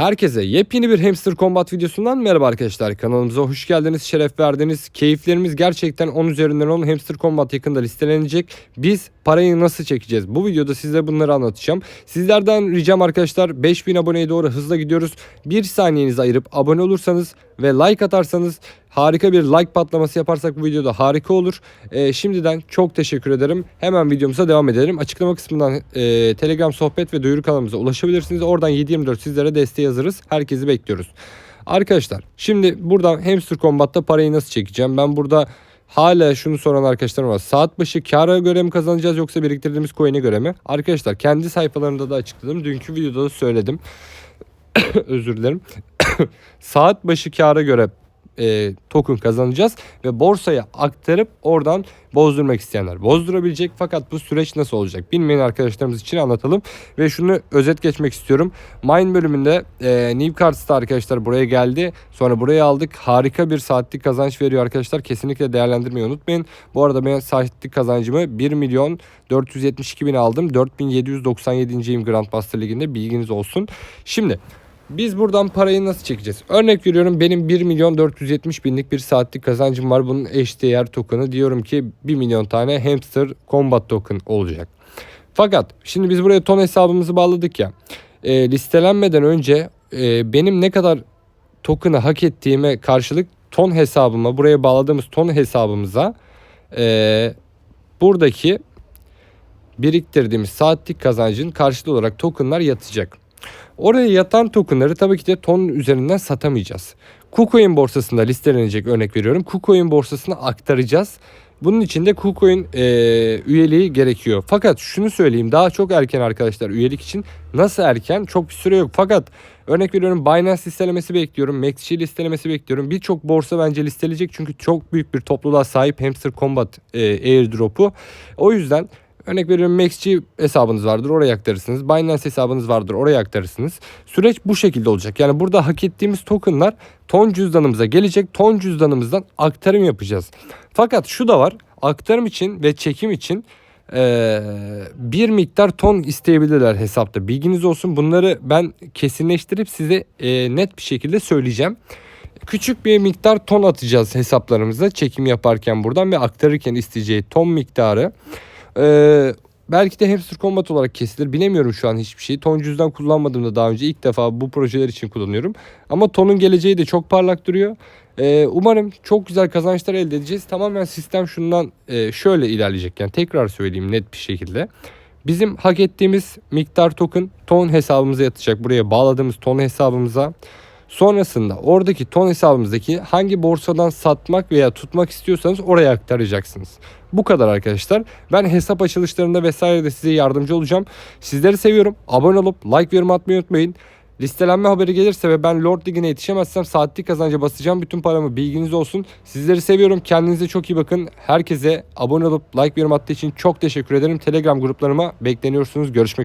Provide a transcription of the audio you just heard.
Herkese yepyeni bir Hamster Combat videosundan merhaba arkadaşlar. Kanalımıza hoş geldiniz, şeref verdiniz. Keyiflerimiz gerçekten 10 üzerinden 10 Hamster Combat yakında listelenecek. Biz parayı nasıl çekeceğiz? Bu videoda size bunları anlatacağım. Sizlerden ricam arkadaşlar 5000 aboneye doğru hızla gidiyoruz. Bir saniyenizi ayırıp abone olursanız ve like atarsanız harika bir like patlaması yaparsak bu videoda harika olur. Ee, şimdiden çok teşekkür ederim. Hemen videomuza devam edelim. Açıklama kısmından e, Telegram sohbet ve duyuru kanalımıza ulaşabilirsiniz. Oradan 7/24 sizlere desteği hazırız. Herkesi bekliyoruz. Arkadaşlar şimdi buradan Hamster Combat'ta parayı nasıl çekeceğim? Ben burada Hala şunu soran arkadaşlarım var. Saat başı kâra göre mi kazanacağız yoksa biriktirdiğimiz coin'e göre mi? Arkadaşlar kendi sayfalarımda da açıkladım. Dünkü videoda da söyledim. Özür dilerim. Saat başı kâra göre e, token kazanacağız ve borsaya aktarıp oradan bozdurmak isteyenler bozdurabilecek fakat bu süreç nasıl olacak bilmeyen arkadaşlarımız için anlatalım ve şunu özet geçmek istiyorum. Mine bölümünde e, New Cards'ta arkadaşlar buraya geldi sonra buraya aldık harika bir saatlik kazanç veriyor arkadaşlar kesinlikle değerlendirmeyi unutmayın. Bu arada ben saatlik kazancımı 1 milyon 472 bin aldım 4797.yim Grandmaster Ligi'nde bilginiz olsun. Şimdi biz buradan parayı nasıl çekeceğiz? Örnek veriyorum benim 1 milyon 470 binlik bir saatlik kazancım var. Bunun eşdeğer token'ı diyorum ki 1 milyon tane hamster combat token olacak. Fakat şimdi biz buraya ton hesabımızı bağladık ya. E, listelenmeden önce e, benim ne kadar token'ı hak ettiğime karşılık ton hesabıma buraya bağladığımız ton hesabımıza e, buradaki biriktirdiğimiz saatlik kazancın karşılığı olarak tokenlar yatacak. Oraya yatan tokenları tabii ki de ton üzerinden satamayacağız. KuCoin borsasında listelenecek örnek veriyorum. KuCoin borsasına aktaracağız. Bunun için de KuCoin e, üyeliği gerekiyor. Fakat şunu söyleyeyim daha çok erken arkadaşlar üyelik için. Nasıl erken? Çok bir süre yok. Fakat örnek veriyorum Binance listelemesi bekliyorum. MaxC listelemesi bekliyorum. Birçok borsa bence listelenecek çünkü çok büyük bir topluluğa sahip Hamster Combat e, airdrop'u. O yüzden Örnek veriyorum MaxG hesabınız vardır oraya aktarırsınız. Binance hesabınız vardır oraya aktarırsınız. Süreç bu şekilde olacak. Yani burada hak ettiğimiz tokenlar ton cüzdanımıza gelecek. Ton cüzdanımızdan aktarım yapacağız. Fakat şu da var. Aktarım için ve çekim için ee, bir miktar ton isteyebilirler hesapta. Bilginiz olsun. Bunları ben kesinleştirip size e, net bir şekilde söyleyeceğim. Küçük bir miktar ton atacağız hesaplarımıza çekim yaparken buradan ve aktarırken isteyeceği ton miktarı. Ee, belki de hamster combat olarak kesilir. Bilemiyorum şu an hiçbir şeyi. Ton cüzdan kullanmadım da daha önce. ilk defa bu projeler için kullanıyorum. Ama tonun geleceği de çok parlak duruyor. Ee, umarım çok güzel kazançlar elde edeceğiz. Tamamen sistem şundan e, şöyle ilerleyecek. Yani tekrar söyleyeyim net bir şekilde. Bizim hak ettiğimiz miktar token ton hesabımıza yatacak. Buraya bağladığımız ton hesabımıza. Sonrasında oradaki ton hesabımızdaki hangi borsadan satmak veya tutmak istiyorsanız oraya aktaracaksınız. Bu kadar arkadaşlar. Ben hesap açılışlarında vesaire de size yardımcı olacağım. Sizleri seviyorum. Abone olup like ve yorum atmayı unutmayın. Listelenme haberi gelirse ve ben Lord Ligi'ne yetişemezsem saatlik kazanca basacağım bütün paramı bilginiz olsun. Sizleri seviyorum. Kendinize çok iyi bakın. Herkese abone olup like ve yorum attığı için çok teşekkür ederim. Telegram gruplarıma bekleniyorsunuz. Görüşmek